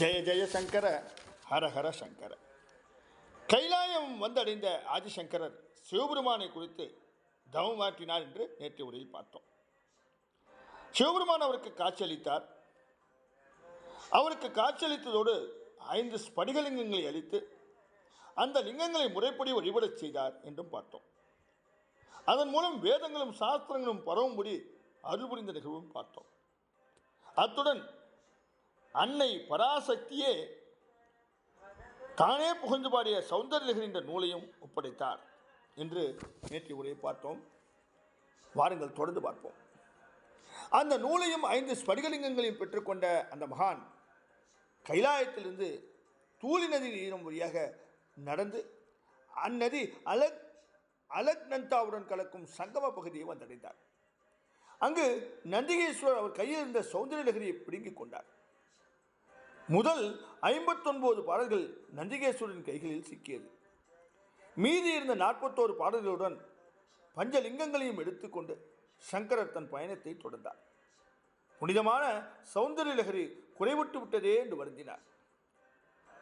ஜெய ஜெய சங்கர ஹர ஹர சங்கர. கைலாயம் வந்தடைந்த ஆதிசங்கரர் சிவபெருமானை குறித்து தவமாற்றினார் என்று நேற்று உரையில் பார்த்தோம். சிவபெருமான் அவருக்கு காட்சியளித்தார். அவருக்கு காட்சியளித்ததோடு ஐந்து ஸ்படிகலிங்கங்களை அளித்து அந்த லிங்கங்களை முறைப்படி வழிபடச் செய்தார் என்றும் பார்த்தோம். அதன் மூலம் வேதங்களும் சாஸ்திரங்களும் பரவும்படி அருள் புரிந்த நிகழ்வும் பார்த்தோம். அத்துடன் அன்னை பராசக்தியே தானே புகழ்ந்து பாடிய சௌந்தர்யலகர் என்ற நூலையும் ஒப்படைத்தார் என்று நேற்று உரையை பார்த்தோம். வாருங்கள் தொடர்ந்து பார்ப்போம். அந்த நூலையும் ஐந்து ஸ்படிகலிங்கங்களையும் பெற்றுக்கொண்ட அந்த மகான் கைலாயத்திலிருந்து தூளி நதி நீரும் வழியாக நடந்து அந்நதி அலக் அலக்நந்தாவுடன் கலக்கும் சங்கம பகுதியை வந்தடைந்தார். அங்கு நந்திகேஸ்வரர் அவர் கையில் இருந்த சௌந்தரநகரியை பிடுங்கிக் கொண்டார். முதல் ஐம்பத்தொன்பது பாடல்கள் நந்திகேஸ்வரின் கைகளில் சிக்கியது. மீதி இருந்த நாற்பத்தோரு பாடல்களுடன் பஞ்சலிங்கங்களையும் எடுத்துக்கொண்டு சங்கரர் தன் பயணத்தை தொடர்ந்தார். புனிதமான சௌந்தரலகரி குறைவிட்டு விட்டதே என்று வருந்தினார்.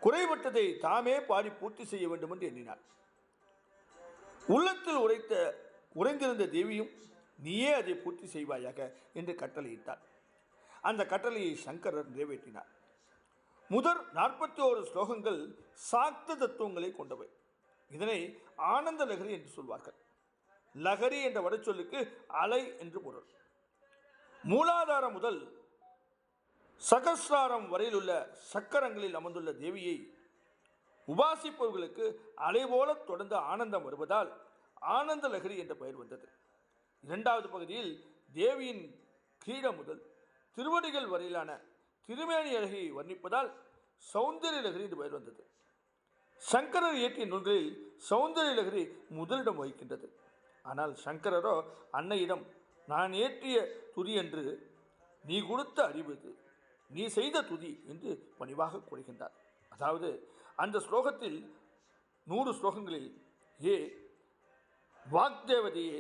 குறைபட்டதை தாமே பாடி பூர்த்தி செய்ய வேண்டும் என்று எண்ணினார். உள்ளத்தில் உரைத்த உறைந்திருந்த தேவியும் நீயே அதை பூர்த்தி செய்வாயாக என்று கட்டளையிட்டார். அந்த கட்டளையை சங்கரர் நிறைவேற்றினார். முதல் நாற்பத்தி ஓரு ஸ்லோகங்கள் சாக்த தத்துவங்களை கொண்டவை. இதனை ஆனந்த லகரி என்று சொல்வார்கள். லகரி என்ற வடச்சொல்லுக்கு அலை என்று பொருள். மூலாதாரம் முதல் சகசிராரம் வரையில் உள்ள சக்கரங்களில் அமர்ந்துள்ள தேவியை உபாசிப்பவர்களுக்கு அலைபோல தொடர்ந்து ஆனந்தம் வருவதால் ஆனந்த லகரி என்ற பெயர் வந்தது. இரண்டாவது பகுதியில் தேவியின் கிரீடம் முதல் திருவடிகள் வரையிலான திருமேனி அழகி வர்ணிப்பதால் சௌந்தரிய லகரி என்று பெயர் வந்தது. சங்கரர் இயற்றிய நூல்களில் சௌந்தரிய லகரி முதலிடம் வகிக்கின்றது. ஆனால் சங்கரரோ அன்னையிடம் நான் இயற்றிய துதி என்று நீ கொடுத்த அறிவு இது. நீ செய்த துதி என்று பணிவாக கூறுகின்றார். அதாவது அந்த ஸ்லோகத்தில் நூறு ஸ்லோகங்களில் ஏ வாக்தேவதையே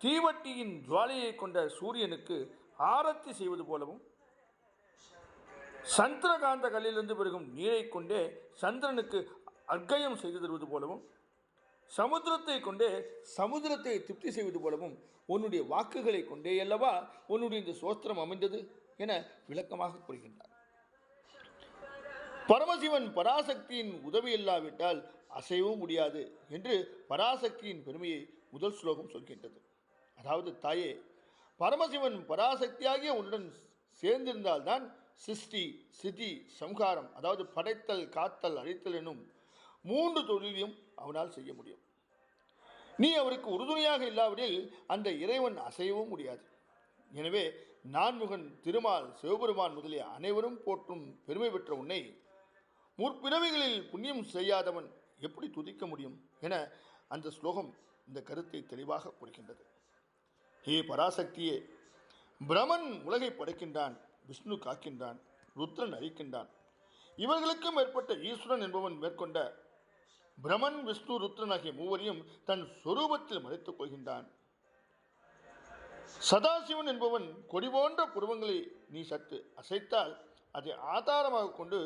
தீவட்டியின் ஜுவாலையை கொண்ட சூரியனுக்கு ஆரத்தி செய்வது போலவும் சந்திரகாந்த கல்லிலிருந்து பெருகும் நீரை கொண்டே சந்திரனுக்கு அர்க்கயம் செய்து தருவது போலவும் சமுத்திரத்தை கொண்டே சமுத்திரத்தை திருப்தி செய்வது போலவும் உன்னுடைய வாக்குகளை கொண்டே அல்லவா உன்னுடைய இந்த சோஸ்திரம் அமைந்தது என விளக்கமாக கூறுகின்றார். பரமசிவன் பராசக்தியின் உதவி இல்லாவிட்டால் அசையவும் முடியாது என்று பராசக்தியின் பெருமையை முதல் ஸ்லோகம் சொல்கின்றது. அதாவது தாயே பரமசிவன் பராசக்தியாகிய உன்னுடன் சேர்ந்திருந்தால்தான் சிஷ்டி சிதி சம்ஹாரம் அதாவது படைத்தல் காத்தல் அழித்தல் எனும் மூன்று தொழிலையும் அவனால் செய்ய முடியும். நீ அவருக்கு உறுதுணையாக இல்லாவிடில் அந்த இறைவன் அசையவும் முடியாது. எனவே நான்முகன் திருமால் சிவபெருமான் முதலிய அனைவரும் போற்றும் பெருமை பெற்ற உன்னை முற்பிறவிகளில் புண்ணியம் செய்யாதவன் எப்படி துதிக்க முடியும் என அந்த ஸ்லோகம் இந்த கருத்தை தெளிவாக கூறுகின்றது. ஹே பராசக்தியே பிரமன் உலகை படைக்கின்றான். விஷ்ணு காக்கின்றான் ருத்ரன் அழிக்கின்றான். இவர்களுக்கும் மேற்பட்ட ஈஸ்வரன் என்பவன் மேற்கொண்ட பிரமன் விஷ்ணு ருத்ரன் ஆகிய மூவரையும் தன் சொரூபத்தில் மறைத்துக் கொள்கின்றான். சதாசிவன் என்பவன் கொடி போன்ற புருவங்களை நீ சற்று அசைத்தால் அதை ஆதாரமாக கொண்டு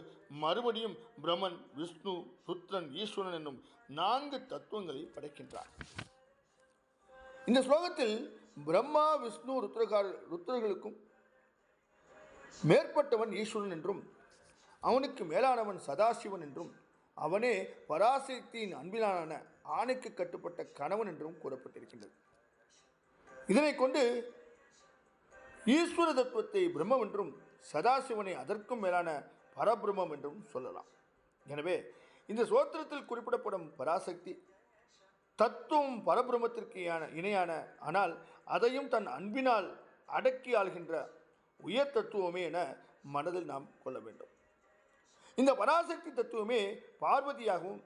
மறுபடியும் பிரமன் விஷ்ணு ருத்ரன் ஈஸ்வரன் என்னும் நான்கு தத்துவங்களை படைக்கின்றான். இந்த ஸ்லோகத்தில் பிரம்மா விஷ்ணு ருத்ரகார ருத்ரர்களுக்கும் மேற்பட்டவன் ஈஸ்வரன் என்றும் அவனுக்கு மேலானவன் சதாசிவன் என்றும் அவனே பராசக்தியின் அன்பிலான ஆணைக்கு கட்டுப்பட்ட கணவன் என்றும் கூறப்பட்டிருக்கின்றது. இதனை கொண்டு ஈஸ்வர தத்துவத்தை பிரம்மம் என்றும் சதாசிவனை அதற்கும் மேலான பரபிரம்மம் என்றும் சொல்லலாம். எனவே இந்த சோத்திரத்தில் குறிப்பிடப்படும் பராசக்தி தத்துவம் பரபிரமத்திற்கு இணையான- இணையான ஆனால் அதையும் தன் அன்பினால் அடக்கி ஆள்கின்ற உயர் தத்துவமே என மனதில் நாம் கொள்ள வேண்டும். இந்த பராசக்தி தத்துவமே பார்வதியாகவும்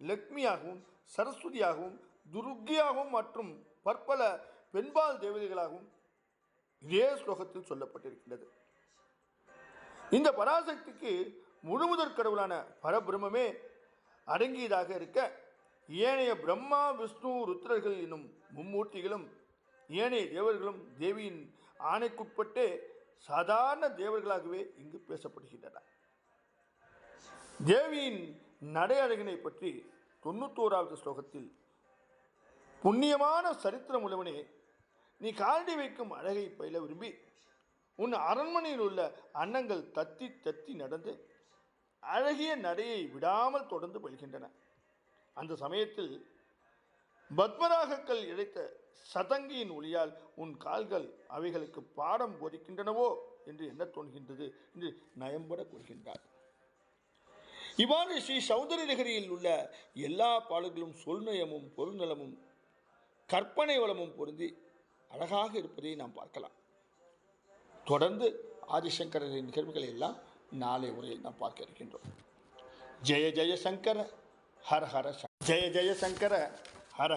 லக்ஷ்மியாகவும் சரஸ்வதியாகவும் துர்கியாகவும் மற்றும் பற்பல பெண்பால் தேவதைகளாகவும் இதே ஸ்லோகத்தில் சொல்லப்பட்டிருக்கின்றது. இந்த பராசக்திக்கு முழுமுதற் கடவுளான பரபிரம்மே அடங்கியதாக இருக்க ஏனைய பிரம்மா விஷ்ணு ருத்ரர்கள் என்னும் மும்மூர்த்திகளும் ஏனைய தேவர்களும் தேவியின் ஆணைக்குட்பட்டே சாதாரண தேவர்களாகவே இங்கு பேசப்படுகின்றன. தேவியின் நடை அழகினை பற்றி தொண்ணூத்தோராவது ஸ்லோகத்தில் புண்ணியமான சரித்திரம் உள்ளவனே நீ காலடி வைக்கும் அழகை பயில விரும்பி உன் அரண்மனையில் உள்ள அன்னங்கள் தத்தி தத்தி நடந்து அழகிய நடையை விடாமல் தொடர்ந்து பயில்கின்றன. அந்த சமயத்தில் பத்மராகக்கள் இழைத்த சதங்கியின் ஒளியால் உன் கால்கள் அவைகளுக்கு பாடம் போதிக்கின்றனவோ என்று என்ன தோன்கின்றது என்று நயம்பட கூறுகின்றார். இவ்வாறு ஸ்ரீ சௌந்தரநகரியில் உள்ள எல்லா பாடல்களும் சொல்நயமும் பொருள்நலமும் கற்பனை வளமும் பொருந்தி அழகாக இருப்பதை நாம் பார்க்கலாம். தொடர்ந்து ஆதிசங்கரின் நிகழ்வுகளை எல்லாம் நாளை உரையில் நாம் பார்க்க இருக்கின்றோம். ஜெய ஜெய சங்கர ஹர ஹர ச- ஜெய ஜெய சங்கர. ஹர